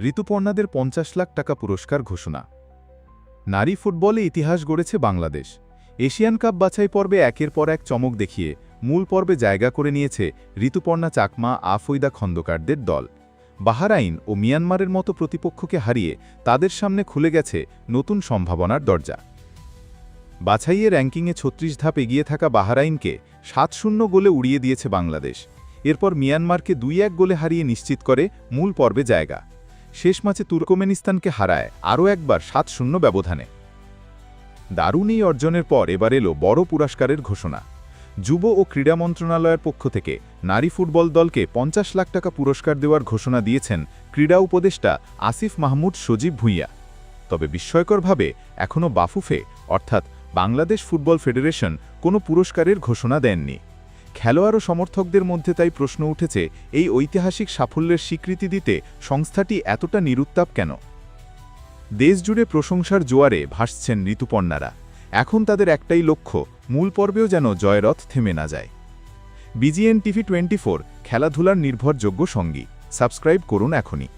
ঋতুপর্ণাদের পঞ্চাশ লাখ টাকা পুরস্কার ঘোষণা। নারী ফুটবলে ইতিহাস গড়েছে বাংলাদেশ। এশিয়ান কাপ বাছাই পর্বে একের পর এক চমক দেখিয়ে মূল পর্বে জায়গা করে নিয়েছে ঋতুপর্ণা চাকমা আফৈদা খন্দকারদের দল। বাহারাইন ও মিয়ানমারের মতো প্রতিপক্ষকে হারিয়ে তাদের সামনে খুলে গেছে নতুন সম্ভাবনার দরজা। বাছাইয়ে র্যাঙ্কিংয়ে ছত্রিশ ধাপ এগিয়ে থাকা বাহারাইনকে সাত শূন্য গোলে উড়িয়ে দিয়েছে বাংলাদেশ। এরপর মিয়ানমারকে দুই এক গোলে হারিয়ে নিশ্চিত করে মূল পর্বে জায়গা। শেষ ম্যাচে তুর্কমেনিস্তানকে হারায় আরও একবার সাত শূন্য ব্যবধানে। দারুণ এই অর্জনের পর এবার এলো বড় পুরস্কারের ঘোষণা। যুব ও ক্রীড়া মন্ত্রণালয়ের পক্ষ থেকে নারী ফুটবল দলকে পঞ্চাশ লাখ টাকা পুরস্কার দেওয়ার ঘোষণা দিয়েছেন ক্রীড়া উপদেষ্টা আসিফ মাহমুদ সজীব ভুঁইয়া। তবে বিস্ময়করভাবে এখনও বাফুফে, অর্থাৎ বাংলাদেশ ফুটবল ফেডারেশন কোনো পুরস্কারের ঘোষণা দেননি। খেলোয়াড় ও সমর্থকদের মধ্যে তাই প্রশ্ন উঠেছে, এই ঐতিহাসিক সাফল্যের স্বীকৃতি দিতে সংস্থাটি এতটা নিরুত্তাপ কেন? দেশজুড়ে প্রশংসার জোয়ারে ভাসছেন ঋতুপর্ণারা। এখন তাদের একটাই লক্ষ্য, মূল পর্বেও যেন জয়রথ থেমে না যায়। বিজিএন টিভি টোয়েন্টি খেলাধুলার নির্ভরযোগ্য সঙ্গী। সাবস্ক্রাইব করুন এখনই।